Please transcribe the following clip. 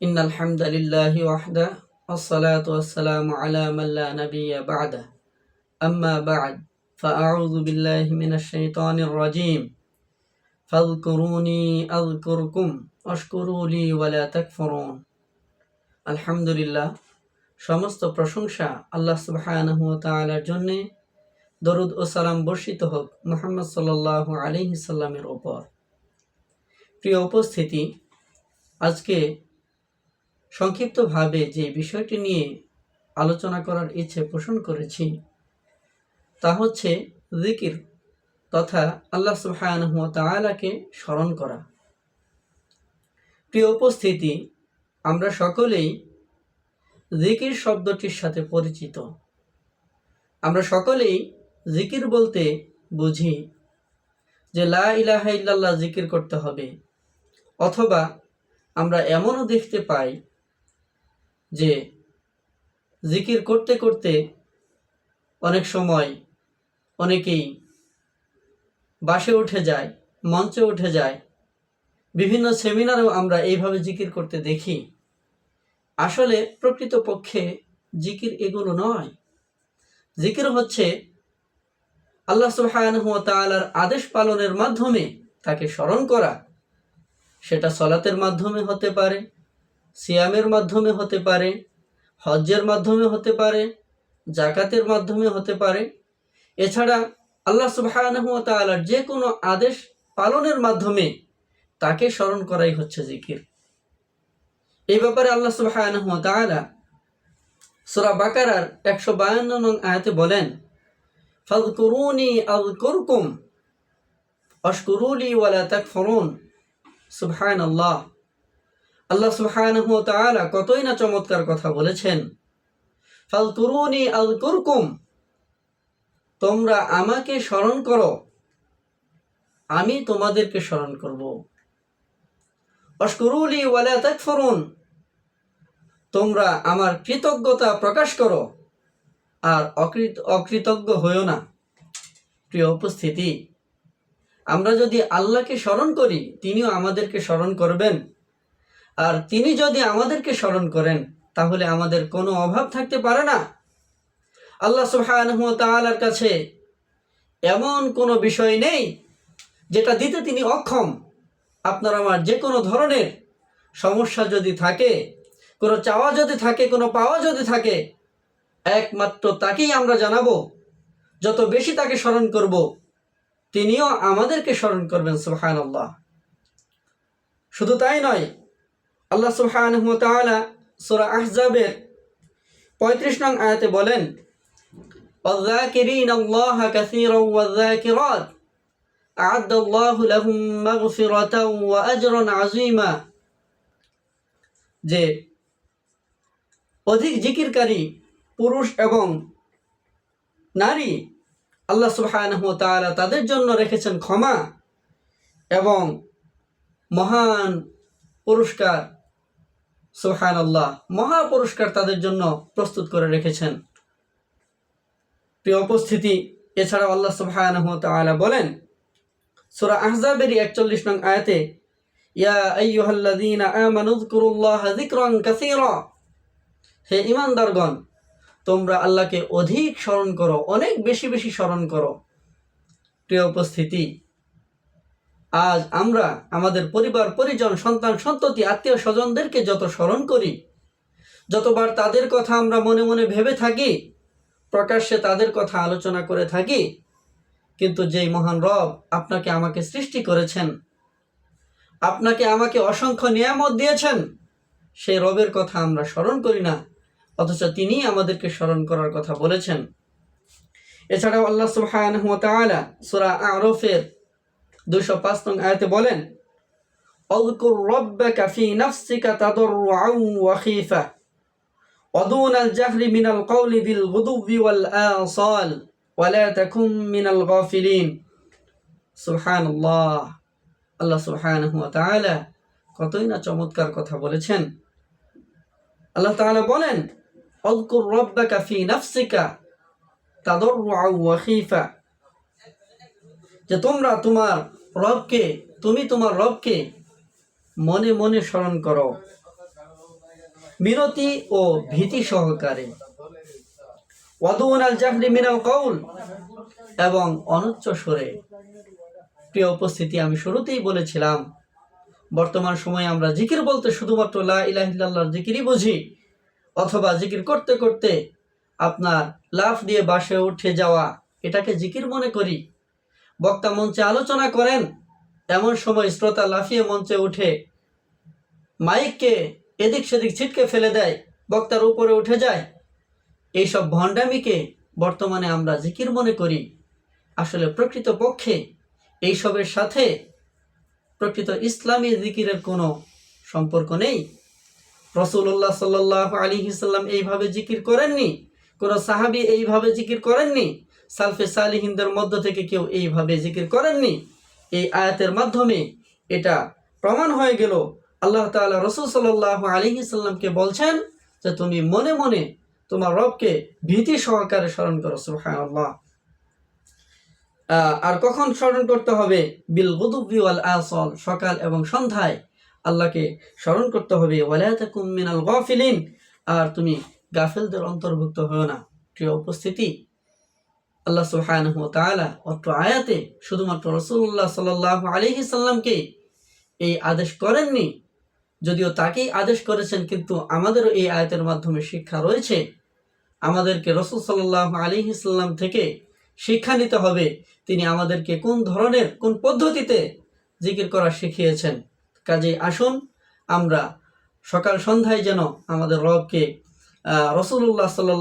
إن الحمد لله وحده والصلاة والسلام على من لا نبي بعده أما بعد فأعوذ بالله من الشيطان الرجيم فاذكروني أذكركم واشكروا لي ولا تكفرون الحمد لله সমস্ত প্রশংসা আল্লাহ সুবহানাহু ওয়া তাআলার জন্য দরুদ ও সালাম বর্ষিত হোক মুহাম্মদ সাল্লাল্লাহু আলাইহি সাল্লামের উপর প্রিয় উপস্থিতি আজকে সংক্ষিপ্তভাবে যে বিষয়টি নিয়ে আলোচনা করার ইচ্ছে পোষণ করেছি, তা হচ্ছে জিকির তথা আল্লাহ সুবহানাহু ওয়া তাআলাকে স্মরণ করা। প্রিয় উপস্থিতি, আমরা সকলেই জিকির শব্দটির সাথে পরিচিত। আমরা সকলেই জিকির বলতে বুঝি যে লা ইলাহা ইল্লাল্লাহ জিকির করতে হবে, অথবা আমরা এমনও দেখতে পাই যে জিকির করতে করতে অনেক সময় অনেকেই বাসে উঠে যায়, মঞ্চে উঠে যায়। বিভিন্ন সেমিনারেও আমরা এইভাবে জিকির করতে দেখি। আসলে প্রকৃতপক্ষে জিকির এগুলো নয়। জিকির হচ্ছে আল্লাহ তাআলার আদেশ পালনের মাধ্যমে তাকে স্মরণ করা। সেটা সলাতের মাধ্যমে হতে পারে সিয়ামের মাধ্যমে হতে পারে, হজ্জের মাধ্যমে হতে পারে জাকাতের মাধ্যমে হতে পারে। এছাড়া আল্লাহ তাআলার যে কোনো আদেশ পালনের মাধ্যমে তাকে স্মরণ করাই হচ্ছে জিকির। এই ব্যাপারে আল্লাহ তাআলা সূরা বাকারার 152 নং আয়াতে বলেন, ফাযকুরুনি আযকুরকুম, ওয়াশকুরুলি ওয়ালা তাকফুরুন, সুবহানাল্লাহ। আল্লাহ সুবহানাহু ওয়া কতই না চমৎকার কথা বলেছেন। ফাযকুরুনি আযকুরকুম, তোমরা আমাকে স্মরণ করো, আমি তোমাদেরকে স্মরণ করব। অস্করুলি ওয়ালা তাকফুরুন, তোমরা আমার কৃতজ্ঞতা প্রকাশ করো, আর অকৃত, অকৃতজ্ঞ হইও না। প্রিয় উপস্থিতি, আমরা যদি আল্লাহকে স্মরণ করি, তিনিও আমাদেরকে স্মরণ করবেন। আর তিনি যদি আমাদেরকে স্মরণ করেন, তাহলে আমাদের কোনো অভাব থাকতে পারে না। আল্লাহ ওয়া কাছে এমন কোনো বিষয় নেই যেটা দিতে তিনি অক্ষম। আপনার আমার যে কোনো ধরনের সমস্যা যদি থাকে, কোনো চাওয়া যদি থাকে, কোনো পাওয়া যদি থাকে, একমাত্র তাকেই আমরা জানাব। যত বেশি তাকে স্মরণ করব, তিনিও আমাদেরকে স্মরণ করবেন সুবহান আল্লাহ শুধু তাই নয় আল্লাহ সুবহান সুরা আহজাবের পঁয়ত্রিশ নং আয়াতে বলেন والذاكرين الله كثيرا والذاكرات أعد الله لهم مغفرة وأجرا عظيما যে অধিক জিকিরকারী পুরুষ এবং নারী আল্লাহ সুবহানাহু ওয়া তাআলা তাদের জন্য রেখেছেন ক্ষমা এবং মহান পুরস্কার সুবহান আল্লাহ মহা পুরস্কার তাদের জন্য প্রস্তুত করে রেখেছেন। প্রিয় উপস্থিতি, এছাড়াও আল্লাহ সুবহানাহু ওয়া বলেন, সূরা আহজাবের 41 নং আয়াতে, ইয়া হে ঈমানদারগণ, তোমরা আল্লাহকে অধিক স্মরণ করো, অনেক বেশি বেশি স্মরণ করো। প্রিয় উপস্থিতি আজ আমরা আমাদের পরিবার, পরিজন, সন্তান, সন্ততি, আত্মীয় স্বজনদেরকে যত স্মরণ করি, যতবার তাদের কথা আমরা মনে মনে ভেবে থাকি, প্রকাশ্যে তাদের কথা আলোচনা করে থাকি, কিন্তু যেই মহান রব আপনাকে আমাকে সৃষ্টি করেছেন, আপনাকে আমাকে অসংখ্য নিয়ামত দিয়েছেন, সেই রবের কথা আমরা স্মরণ করি না, অথচ তিনি আমাদেরকে স্মরণ করার কথা বলেছেন। এছাড়াও আল্লাহ সুবহানাহু ওয়া তাআলা সূরা আরফের 205 নং আয়াতে বলেন اذكر ربك في نفسك تضرعا وخيفة ودون الجهر من القول بالغدو والآصال ولا تكن من الغافلين سبحان الله আল্লাহ সুবহানাহু ওয়া তাআলা কতই না চমৎকার কথা বলেছেন আল্লাহ তাআলা বলেন اذكر ربك في نفسك تضرعا وخيفة যে তোমরা তোমার রবকে, তুমি তোমার রবকে মনে মনে স্মরণ করো। মিনতি ও ভীতি সহকারে। ওয়াদুন আল মিনাল কৌল এবং অনুচ্চ সুরে। প্রিয় উপস্থিতি, আমি শুরুতেই বলেছিলাম, বর্তমান সময়ে আমরা জিকির বলতে শুধুমাত্র লা ইলাহা ইল্লাল্লাহর জিকিরই বুঝি, অথবা জিকির করতে করতে আপনার লাফ দিয়ে বাসে উঠে যাওয়া, এটাকে জিকির মনে করি। বক্তা মঞ্চে আলোচনা করেন, এমন সময় শ্রোতা লাফিয়ে মঞ্চে উঠে মাইককে এদিক সেদিক ছিটকে ফেলে দেয়, বক্তার উপরে উঠে যায়। এইসব ভণ্ডামিকে বর্তমানে আমরা জিকির মনে করি। আসলে প্রকৃত পক্ষে এইসবের সাথে প্রকৃত ইসলামী জিকিরের কোনো সম্পর্ক নেই। রসুল্লাহ সাল্লাহ আলী সাল্লাম এইভাবে জিকির করেননি, কোনো সাহাবি এইভাবে জিকির করেননি। সালফে সালিহিনদের মধ্য থেকে কেউ এইভাবে জিকির করেননি। এই আয়াতের মাধ্যমে এটা প্রমাণ হয়ে গেল। আল্লাহ তাআলা রসুল সাল্লাহ আলী সাল্লামকে বলছেন যে তুমি মনে মনে তোমার রবকে ভীতি সহকারে স্মরণ করো সুবহানাল্লাহ। আহ, আর কখন স্মরণ করতে হবে? বিল গুদুবি ওয়াল আসল সকাল এবং সন্ধ্যায়। আল্লাহকে স্মরণ করতে হবে। ওয়ালা তাকুম মিনাল গাফিলিন। আর তুমি গাফেলদের অন্তর্ভুক্ত হও না। প্রিয় উপস্থিতি আল্লাহ সুবহানাহু ওয়া তাআলা অত্র আয়াতে শুধুমাত্র রাসূলুল্লাহ সাল্লাল্লাহু আলাইহি সাল্লামকে এই আদেশ করেননি। যদিও তাকেই আদেশ করেছেন, কিন্তু আমাদেরও এই আয়াতের মাধ্যমে শিক্ষা রয়েছে। আমাদেরকে রসুল সাল্লাহ আলী ইসলাম থেকে শিক্ষা নিতে হবে, তিনি আমাদেরকে কোন ধরনের, কোন পদ্ধতিতে জিকির করা শিখিয়েছেন। কাজে আসুন, আমরা সকাল সন্ধ্যায় যেন আমাদের রবকে রসুল্লাহ সাল্লাহ